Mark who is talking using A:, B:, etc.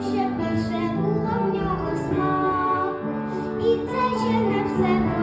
A: Щоб більше було в нього смаку, і це ще не все.